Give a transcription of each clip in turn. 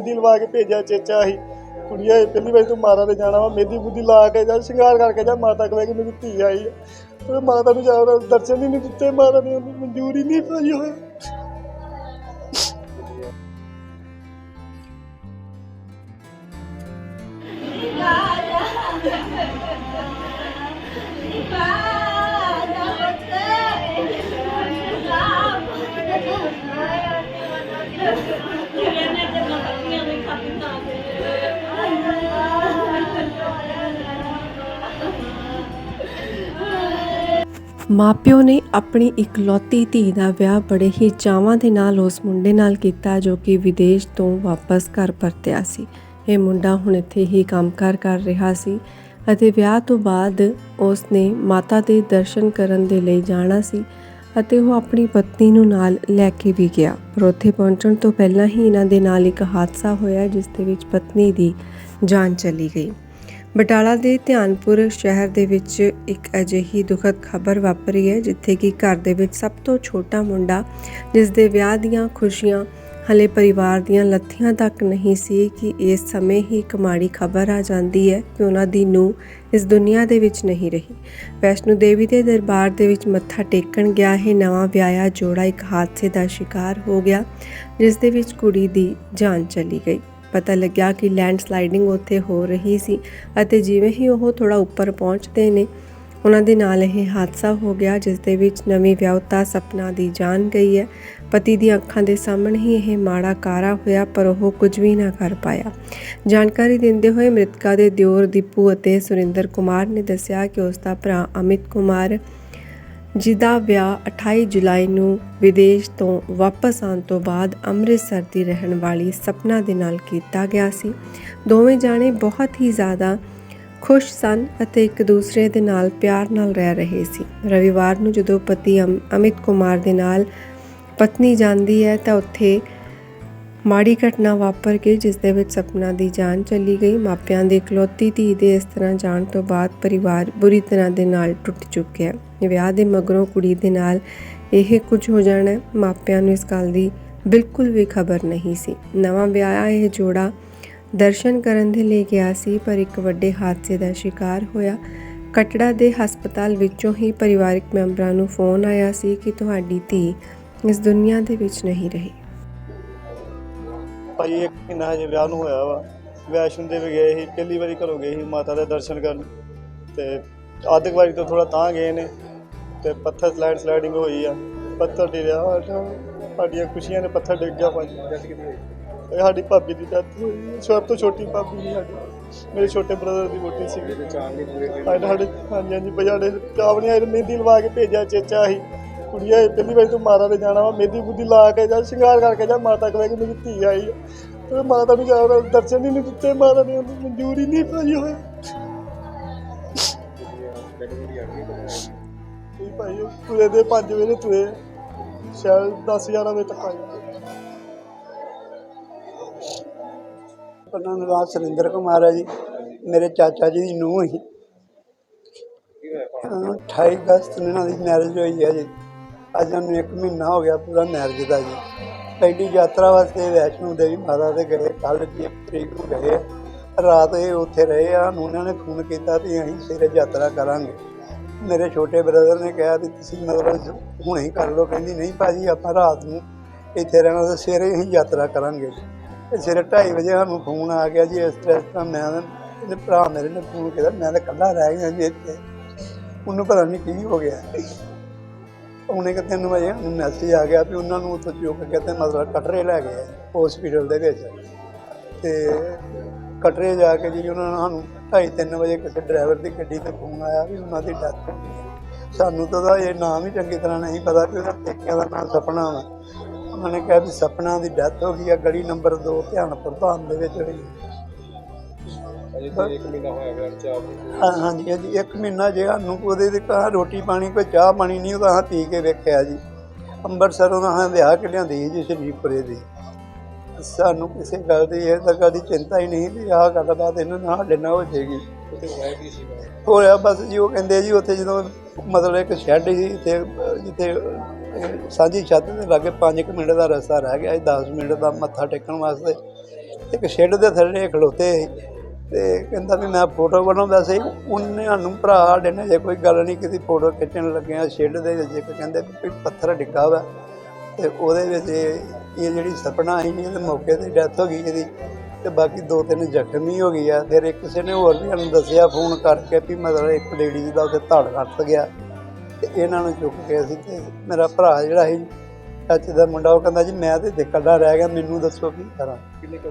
ਮਹਿੰਦੀ ਲਵਾ ਕੇ ਭੇਜਿਆ ਚੇਚਾ ਸੀ। ਕੁੜੀਆ ਇਹ ਪਹਿਲੀ ਵਾਰੀ ਤੂੰ ਮਾਤਾ ਦੇ ਜਾਣਾ ਵਾ ਮਹਿੰਦੀ ਬੁੱਧੀ ਲਾ ਕੇ ਜਾ, ਸ਼ਿੰਗਾਰ ਕਰਕੇ ਜਾ, ਮਾਤਾ ਕਹੇ ਕਿ ਮੇਰੀ ਧੀ ਆਈ ਆ। ਤੇ ਮਾਤਾ ਨੂੰ ਜਾ ਦਰਸ਼ਨ ਹੀ ਨਹੀਂ ਦਿੱਤੇ, ਮਾਤਾ ਨੇ ਮਨਜੂਰੀ ਮਨਜ਼ੂਰ ਨਹੀਂ ਪਾਈ ਹੋਇਆ ਮਾਪਿਓ ਨੇ ਆਪਣੀ ਇਕਲੌਤੀ ਧੀ ਦਾ ਵਿਆਹ ਬੜੇ ਹੀ ਚਾਵਾਂ ਦੇ ਨਾਲ ਉਸ ਮੁੰਡੇ ਨਾਲ ਕੀਤਾ ਜੋ ਕਿ ਵਿਦੇਸ਼ ਤੋਂ ਵਾਪਸ ਘਰ ਪਰਤਿਆ ਸੀ। ਇਹ ਮੁੰਡਾ ਹੁਣ ਇੱਥੇ ਹੀ ਕੰਮਕਾਰ ਕਰ ਰਿਹਾ ਸੀ ਅਤੇ ਵਿਆਹ ਤੋਂ ਬਾਅਦ ਉਸ ਨੇ ਮਾਤਾ ਦੇ ਦਰਸ਼ਨ ਕਰਨ ਦੇ ਲਈ ਜਾਣਾ ਸੀ ਅਤੇ ਉਹ ਆਪਣੀ ਪਤਨੀ ਨੂੰ ਨਾਲ ਲੈ ਕੇ ਵੀ ਗਿਆ। ਪਰ ਉੱਥੇ ਪਹੁੰਚਣ ਤੋਂ ਪਹਿਲਾਂ ਹੀ ਇਹਨਾਂ ਦੇ ਨਾਲ ਇੱਕ ਹਾਦਸਾ ਹੋਇਆ ਜਿਸ ਦੇ ਵਿੱਚ ਪਤਨੀ ਦੀ ਜਾਨ ਚਲੀ ਗਈ। ਬਟਾਲਾ ਦੇ ਧਿਆਨਪੁਰ ਸ਼ਹਿਰ ਦੇ ਵਿੱਚ ਇੱਕ ਅਜਿਹੀ ਦੁਖਦ ਖਬਰ ਵਾਪਰੀ ਹੈ, ਜਿੱਥੇ ਕਿ ਘਰ ਦੇ ਵਿੱਚ ਸਭ ਤੋਂ ਛੋਟਾ ਮੁੰਡਾ ਜਿਸ ਦੇ ਵਿਆਹ ਦੀਆਂ ਖੁਸ਼ੀਆਂ ਹਲੇ ਪਰਿਵਾਰ ਦੀਆਂ ਲੱਥੀਆਂ ਤੱਕ ਨਹੀਂ ਸੀ, ਕਿ ਇਸ ਸਮੇਂ ਹੀ ਇੱਕ ਮਾੜੀ ਖਬਰ ਆ ਜਾਂਦੀ ਹੈ ਕਿ ਉਹਨਾਂ ਦੀ ਨੂੰ ਇਸ ਦੁਨੀਆ ਦੇ ਵਿੱਚ ਨਹੀਂ ਰਹੀ। ਵੈਸ਼ਨੂ ਦੇਵੀ ਦੇ ਦਰਬਾਰ ਦੇ ਵਿੱਚ ਮੱਥਾ ਟੇਕਣ ਗਿਆ ਇਹ ਨਵਾਂ ਵਿਆਹਿਆ ਜੋੜਾ ਇੱਕ ਹਾਦਸੇ ਦਾ ਸ਼ਿਕਾਰ ਹੋ ਗਿਆ ਜਿਸ ਦੇ ਵਿੱਚ ਕੁੜੀ ਦੀ ਜਾਨ ਚਲੀ ਗਈ। ਪਤਾ ਲੱਗਿਆ ਕਿ ਲੈਂਡ ਸਲਾਈਡਿੰਗ ਉੱਥੇ ਹੋ ਰਹੀ ਸੀ ਅਤੇ ਜਿਵੇਂ ਹੀ ਉਹ ਥੋੜਾ ਉੱਪਰ ਪਹੁੰਚਦੇ ਨੇ, ਉਹਨਾਂ ਦੇ ਨਾਲ ਇਹ ਹਾਦਸਾ ਹੋ ਗਿਆ, ਜਿਸ ਦੇ ਵਿੱਚ ਨਵੀਂ ਵਿਆਹੁਤਾ ਸਪਨਾ ਦੀ ਜਾਨ ਗਈ ਹੈ। ਪਤੀ ਦੀਆਂ ਅੱਖਾਂ ਦੇ ਸਾਹਮਣੇ ਹੀ ਇਹ ਮਾੜਾ ਕਾਰਾ ਹੋਇਆ, ਪਰ ਉਹ ਕੁਝ ਵੀ ਨਾ ਕਰ ਪਾਇਆ। ਜਾਣਕਾਰੀ ਦਿੰਦੇ ਹੋਏ ਮ੍ਰਿਤਕਾ ਦੇ ਦਿਓਰ ਦੀਪੂ ਅਤੇ ਸੁਰਿੰਦਰ ਕੁਮਾਰ ਨੇ ਦੱਸਿਆ ਕਿ ਉਸ ਦਾ ਭਰਾ ਅਮਿਤ ਕੁਮਾਰ ਜਿਹਦਾ ਵਿਆਹ 28 ਜੁਲਾਈ ਨੂੰ ਵਿਦੇਸ਼ ਤੋਂ ਵਾਪਸ ਆਉਣ ਤੋਂ ਬਾਅਦ ਅੰਮ੍ਰਿਤਸਰ ਦੀ ਰਹਿਣ ਵਾਲੀ ਸਪਨਾ ਦੇ ਨਾਲ ਕੀਤਾ ਗਿਆ ਸੀ। ਦੋਵੇਂ ਜਾਣੇ ਬਹੁਤ ਹੀ ਜ਼ਿਆਦਾ ਖੁਸ਼ ਸਨ ਅਤੇ ਇੱਕ ਦੂਸਰੇ ਦੇ ਨਾਲ ਪਿਆਰ ਨਾਲ ਰਹਿ ਰਹੇ ਸੀ। ਰਵਿਵਾਰ ਨੂੰ ਜਦੋਂ ਪਤੀ ਅਮ- ਅਮਿਤ ਕੁਮਾਰ ਦੇ ਨਾਲ ਪਤਨੀ ਜਾਂਦੀ ਹੈ ਤਾਂ ਉੱਥੇ ਮਾੜੀ ਘਟਨਾ ਵਾਪਰ ਗਈ ਜਿਸ ਦੇ ਵਿੱਚ ਸਪਨਾ ਦੀ ਜਾਨ ਚਲੀ ਗਈ। ਮਾਪਿਆਂ ਦੀ ਇਕਲੌਤੀ ਧੀ ਦੇ ਇਸ ਤਰ੍ਹਾਂ ਜਾਣ ਤੋਂ ਬਾਅਦ ਪਰਿਵਾਰ ਬੁਰੀ ਤਰ੍ਹਾਂ ਦੇ ਨਾਲ ਟੁੱਟ ਚੁੱਕਿਆ ਵਿਆਹ ਦੇ ਮਗਰੋਂ ਕੁੜੀ ਦੇ ਨਾਲ ਇਹ ਕੁਝ ਹੋ ਜਾਣਾ ਮਾਪਿਆਂ ਨੂੰ ਇਸ ਗੱਲ ਦੀ ਬਿਲਕੁਲ ਵੀ ਖਬਰ ਨਹੀਂ ਸੀ। ਨਵਾਂ ਵਿਆਹਿਆ ਇਹ ਜੋੜਾ ਦਰਸ਼ਨ ਕਰਨ ਦੇ ਲਈ ਗਿਆ ਸੀ, ਪਰ ਇੱਕ ਵੱਡੇ ਹਾਦਸੇ ਦਾ ਸ਼ਿਕਾਰ ਹੋਇਆ। ਕਟੜਾ ਦੇ ਹਸਪਤਾਲ ਵਿੱਚੋਂ ਹੀ ਪਰਿਵਾਰਕ ਮੈਂਬਰਾਂ ਨੂੰ ਫੋਨ ਆਇਆ ਸੀ ਕਿ ਤੁਹਾਡੀ ਧੀ ਇਸ ਦੁਨੀਆ ਦੇ ਵਿੱਚ ਨਹੀਂ ਰਹੀ। ਭਾਈ ਇੱਕ ਮਹੀਨਾ ਹਜੇ ਵਿਆਹ ਨੂੰ ਹੋਇਆ ਵਾ। ਵੈਸ਼ਨੂ ਦੇਵੀ ਗਏ ਸੀ ਪਹਿਲੀ ਵਾਰੀ ਘਰੋਂ ਗਏ ਸੀ ਮਾਤਾ ਦੇ ਦਰਸ਼ਨ ਕਰਨ। ਤੇ ਅੱਧ ਕੁ ਵਾਰੀ ਤੋਂ ਥੋੜਾ ਤਾਂ ਗਏ ਨੇ। ਤੇ ਪੱਥਰ ਸਲਾਈਡ ਸਲਾਈਡਿੰਗ ਹੋਈ ਆ। ਪੱਥਰ ਸਾਡਾ ਸਾਡੀਆਂ ਖੁਸ਼ੀਆਂ ਦੇ ਪੱਥਰ ਡਿੱਗ ਗਿਆ ਭਾਜੀ ਇਹ ਸਾਡੀ ਭਾਬੀ ਦੀ ਡੈਥ ਹੋਈ। ਸਭ ਤੋਂ ਛੋਟੀ ਭਾਬੀ ਸੀ ਸਾਡੀ। ਮੇਰੇ ਛੋਟੇ ਬ੍ਰਦਰ ਦੀ ਵੋਟੀ ਸੀ। ਸਾਡੇ ਸਾਡੇ ਹਾਂਜੀ ਹਾਂਜੀ ਬਜਾੜੇ ਚਾਵਣੀਆਂ ਮਹਿੰਦੀ ਲਵਾ ਕੇ ਭੇਜਿਆ ਚੇਚਾ ਸੀ। ਕੁੜੀਆ ਇਹ ਪਹਿਲੀ ਵਾਰੀ ਤੂੰ ਮਾਤਾ ਦੇ ਜਾਣਾ ਵਾ ਮਹਿੰਦੀ ਬੁੱਧੀ ਲਾ ਕੇ ਜਾ ਸ਼ਿੰਗਾਰ ਕਰਕੇ ਜਾ ਮਾਤਾ ਕਹੇ ਕਿ ਮੇਰੀ ਧੀ ਆਈ ਆ। ਤੇ ਮਾਤਾ ਨੂੰ ਜਾ ਦਰਸ਼ਨ ਹੀ ਨਹੀਂ ਦਿੱਤੇ ਮਾਤਾ ਨੇ ਉਹਨੂੰ ਮਨਜ਼ੂਰ ਨਹੀਂ ਪਾਈ ਹੋਇਆ ਇਹ ਭਾਈ ਤੁਰੇ ਦੇ 5 ਵਜੇ ਤੁਰੇ ਸ਼ਾਇਦ 10 11 ਵਜੇ ਤੱਕ ਆਏ ਆਪਣਾ ਨਾਮ ਸੁਰਿੰਦਰ ਕੁਮਾਰ ਹੈ ਜੀ। ਮੇਰੇ ਚਾਚਾ ਜੀ ਦੀ ਨੂੰਹ ਸੀ ਹਾਂ, 28 ਅਗਸਤ ਨੂੰ ਇਹਨਾਂ ਦੀ ਮੈਰਿਜ ਹੋਈ ਹੈ ਜੀ। ਅੱਜ ਨੂੰ ਇੱਕ ਮਹੀਨਾ ਹੋ ਗਿਆ ਪੂਰਾ ਮੈਰਿਜ ਦਾ ਜੀ। ਪਹਿਲੀ ਯਾਤਰਾ ਵਾਸਤੇ ਵੈਸ਼ਨੋ ਦੇਵੀ ਮਾਤਾ ਦੇ ਗਏ ਕੱਲ ਦੀ ਤਰੀਕ ਨੂੰ ਗਏ। ਰਾਤ ਇਹ ਉੱਥੇ ਰਹੇ ਆ ਉਹਨਾਂ ਨੇ ਫੋਨ ਕੀਤਾ ਵੀ ਅਸੀਂ ਸਵੇਰੇ ਯਾਤਰਾ ਕਰਾਂਗੇ। ਮੇਰੇ ਛੋਟੇ ਬ੍ਰਦਰ ਨੇ ਕਿਹਾ ਵੀ ਤੁਸੀਂ ਮਤਲਬ ਹੁਣੇ ਹੀ ਕਰ ਲਓ, ਕਹਿੰਦੀ ਨਹੀਂ ਭਾਜੀ, ਆਪਾਂ ਰਾਤ ਨੂੰ ਇੱਥੇ ਰਹਿਣਾ ਤੇ ਸਵੇਰੇ ਅਸੀਂ ਯਾਤਰਾ ਕਰਾਂਗੇ। ਤੇ ਸਵੇਰੇ 2:30 ਵਜੇ ਸਾਨੂੰ ਫੋਨ ਆ ਗਿਆ ਜੀ, ਇਸ ਤਰ੍ਹਾਂ ਇਸ ਤਰ੍ਹਾਂ ਮੈਂ ਇਹਦੇ ਭਰਾ ਮੇਰੇ ਨੇ ਫੋਨ ਕੀਤਾ, ਮੈਂ ਤਾਂ ਇਕੱਲਾ ਰਹਿ ਗਿਆ ਜੀ ਇੱਥੇ। ਉਹਨੂੰ ਪਤਾ ਨਹੀਂ ਕੀ ਹੋ ਗਿਆ। ਉਹਨੇ ਕਿ ਤਿੰਨ ਵਜੇ ਮੈਸੇਜ ਆ ਗਿਆ ਵੀ ਉਹਨਾਂ ਨੂੰ ਉੱਥੋਂ ਚੁੱਕ ਕੇ ਤੇ ਮਤਲਬ ਕਟਰੇ ਲੈ ਗਏ ਹਸਪੀਟਲ ਦੇ ਵਿੱਚ। ਤੇ ਕਟਰੇ ਜਾ ਕੇ ਜੀ ਉਹਨਾਂ ਨੂੰ ਸਾਨੂੰ 2:30 ਵਜੇ ਕਿਸੇ ਡਰਾਈਵਰ ਦੀ ਗੱਡੀ ਤੇ ਫੋਨ ਆਇਆ ਵੀ ਉਹਨਾਂ ਦੀ ਡੈਥ ਹੋ ਗਈ। ਸਾਨੂੰ ਤਾਂ ਇਹ ਨਾਮ ਹੀ ਚੰਗੀ ਤਰ੍ਹਾਂ ਨਹੀਂ ਪਤਾ ਕਿ ਉਹਦਾ ਪੇਕਿਆਂ ਦਾ ਨਾਮ ਸਪਨਾ ਵਾ। ਉਹਨਾਂ ਨੇ ਕਿਹਾ ਵੀ ਸਪਨਾ ਦੀ ਡੈਥ ਹੋ ਗਈ ਆ, ਗਲੀ ਨੰਬਰ 2 ਧਿਆਨਪੁਰ ਧਾਮ ਦੇ ਵਿੱਚ ਹੋਈ। ਹਾਂ ਹਾਂਜੀ ਹਾਂਜੀ ਇੱਕ ਮਹੀਨਾ ਜੇ ਸਾਨੂੰ ਉਹਦੇ ਦੇ ਕਹਾ ਰੋਟੀ ਪਾਣੀ ਕੋਈ ਚਾਹ ਪਾਣੀ ਨਹੀਂ ਉਹਦਾ ਹਾਂ ਪੀ ਕੇ ਵੇਖਿਆ ਜੀ। ਅੰਮ੍ਰਿਤਸਰੋਂ ਦਾ ਹਾਂ ਵਿਆਹ ਕੇ ਲਿਆਂਦੀ ਜੀ ਸ਼ਰੀਫਪੁਰੇ ਦੀ। ਸਾਨੂੰ ਕਿਸੇ ਗੱਲ ਦੀ ਇਹ ਤਾਂ ਕਦੀ ਚਿੰਤਾ ਹੀ ਨਹੀਂ ਵੀ ਆਹ ਗੱਲਬਾਤ ਇਹਨਾਂ ਨਾਲ ਸਾਡੇ ਨਾਲ ਹੋ ਜਾਏਗੀ। ਹੋਇਆ ਬਸ ਜੀ ਉਹ ਕਹਿੰਦੇ ਜੀ ਉੱਥੇ ਜਦੋਂ ਮਤਲਬ ਇੱਕ ਸ਼ੈੱਡ ਸੀ ਇੱਥੇ ਅਹ, ਜਿੱਥੇ ਅਹ, ਸਾਂਝੀ ਛੱਤ ਦੇ ਲਾਗੇ 5 ਮਿੰਟ ਦਾ ਰਸਤਾ ਰਹਿ ਗਿਆ ਸੀ 10 ਮਿੰਟ ਦਾ ਮੱਥਾ ਟੇਕਣ ਵਾਸਤੇ। ਇੱਕ ਸ਼ੈੱਡ ਦੇ ਥੱਲੇ ਖਲੋਤੇ ਸੀ। ਤੇ ਕਹਿੰਦਾ ਵੀ ਮੈਂ ਫੋਟੋ ਬਣਾਉਂਦਾ ਸੀ। ਉਹਨਾਂ ਨੂੰ ਭਰਾ ਸਾਡੇ ਨੇ ਜੇ ਕੋਈ ਗੱਲ ਨਹੀਂ ਕੀਤੀ, ਫੋਟੋ ਖਿੱਚਣ ਲੱਗਿਆ ਸ਼ੈੱਡ ਦੇ ਵਿੱਚ। ਕਹਿੰਦੇ ਵੀ ਪੱਥਰ ਡਿੱਗਾ ਵਾ ਤੇ ਉਹਦੇ ਵਿੱਚ ਇਹ ਜਿਹੜੀ ਸਪਨਾ ਸੀ, ਇਹਦੇ ਮੌਕੇ ਤੇ ਡੈਥ ਹੋ ਗਈ ਇਹਦੀ ਤੇ ਬਾਕੀ ਦੋ ਤਿੰਨ ਜ਼ਖਮੀ ਹੋ ਗਈ ਆ। ਫਿਰ ਇੱਕ ਕਿਸੇ ਨੇ ਹੋਰ ਵੀ ਸਾਨੂੰ ਦੱਸਿਆ, ਫੋਨ ਕਰਕੇ ਵੀ ਮਤਲਬ ਇੱਕ ਲੇਡੀ ਦਾ ਉੱਥੇ ਧੜ ਕੱਟ ਗਿਆ। ਤੇ ਇਹਨਾਂ ਨੂੰ ਚੁੱਕ ਕੇ ਅਸੀਂ ਤੇ ਮੇਰਾ ਭਰਾ ਜਿਹੜਾ ਸੀ, ਚਾਚੇ ਦਾ ਮੁੰਡਾ, ਉਹ ਕਹਿੰਦਾ ਜੀ ਮੈਂ ਤੇ ਇੱਥੇ ਇਕੱਲਾ ਰਹਿ ਗਿਆ, ਮੈਨੂੰ ਦੱਸੋ ਕੀ ਕਰਾਂ। ਕਿੰਨੇ ਕੁ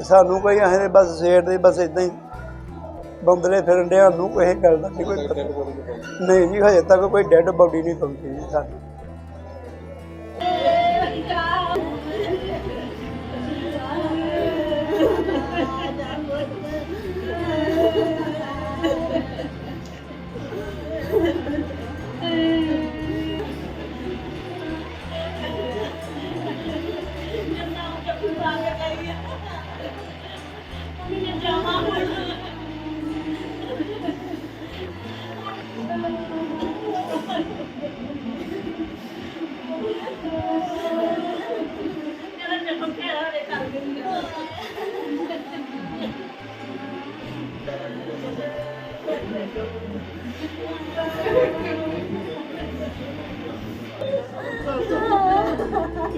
ਸਾਨੂੰ ਕੋਈ ਐਂ ਦੇ ਬਸ ਸਵੇਰ ਦੇ ਬਸ ਇਦਾਂ ਹੀ ਬੰਦਲੇ ਫਿਰਨ ਡਿਆ ਨੂੰ ਕੋਈ ਗੱਲ ਦਾ ਨਹੀਂ ਕੋਈ ਪਤਾ। ਨਹੀਂ ਜੀ ਹਜੇ ਤੱਕ ਕੋਈ ਡੈੱਡ ਬੋਡੀ ਨਹੀਂ ਪਹੁੰਚੀ ਜੀ ਸਾਡੀ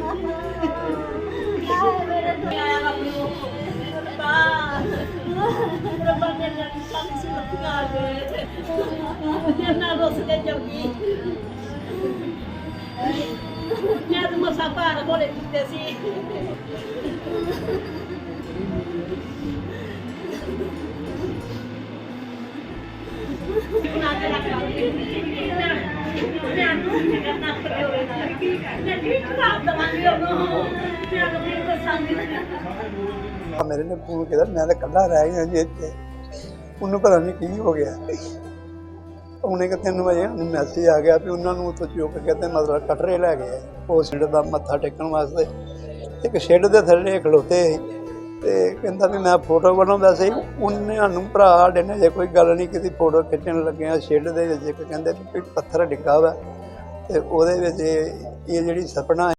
ਮੈਂ ਤਾਂ ਮੇਰੇ ਨੇ ਫੋਨ ਕੀਤਾ, ਮੈਂ ਤਾਂ ਇਕੱਲਾ ਰਹਿ ਗਿਆ ਜੀ ਇੱਥੇ। ਉਹਨੂੰ ਪਤਾ ਨਹੀਂ ਕੀ ਹੋ ਗਿਆ। ਉਹਨੇ ਕਿ ਤਿੰਨ ਵਜੇ ਉਹਨੂੰ ਮੈਸੇਜ ਆ ਗਿਆ ਵੀ ਉਹਨਾਂ ਨੂੰ ਉੱਥੋਂ ਚੁੱਕ ਕੇ ਤੇ ਮਤਲਬ ਕਟਰੇ ਲੈ ਗਏ ਉਹ ਸ਼ੈੱਡ ਦਾ ਮੱਥਾ ਟੇਕਣ ਵਾਸਤੇ। ਇੱਕ ਸ਼ੈੱਡ ਦੇ ਥੱਲੇ ਖਲੋਤੇ ਸੀ। ਤੇ ਕਹਿੰਦਾ ਵੀ ਮੈਂ ਫੋਟੋ ਬਣਾਉਂਦਾ ਸੀ। ਉਹਨਾਂ ਨੂੰ ਭਰਾ ਸਾਡੇ ਨੇ ਜੇ ਕੋਈ ਗੱਲ ਨਹੀਂ ਕੀਤੀ। ਫੋਟੋ ਖਿੱਚਣ ਲੱਗਿਆ ਸ਼ੈੱਡ ਦੇ ਵਿੱਚ। ਇੱਕ ਕਹਿੰਦੇ ਵੀ ਪੱਥਰ ਡਿੱਗਾ ਵਾ। ਤੇ ਉਹਦੇ ਵਿੱਚ ਇਹ ਜਿਹੜੀ ਸਪਨਾ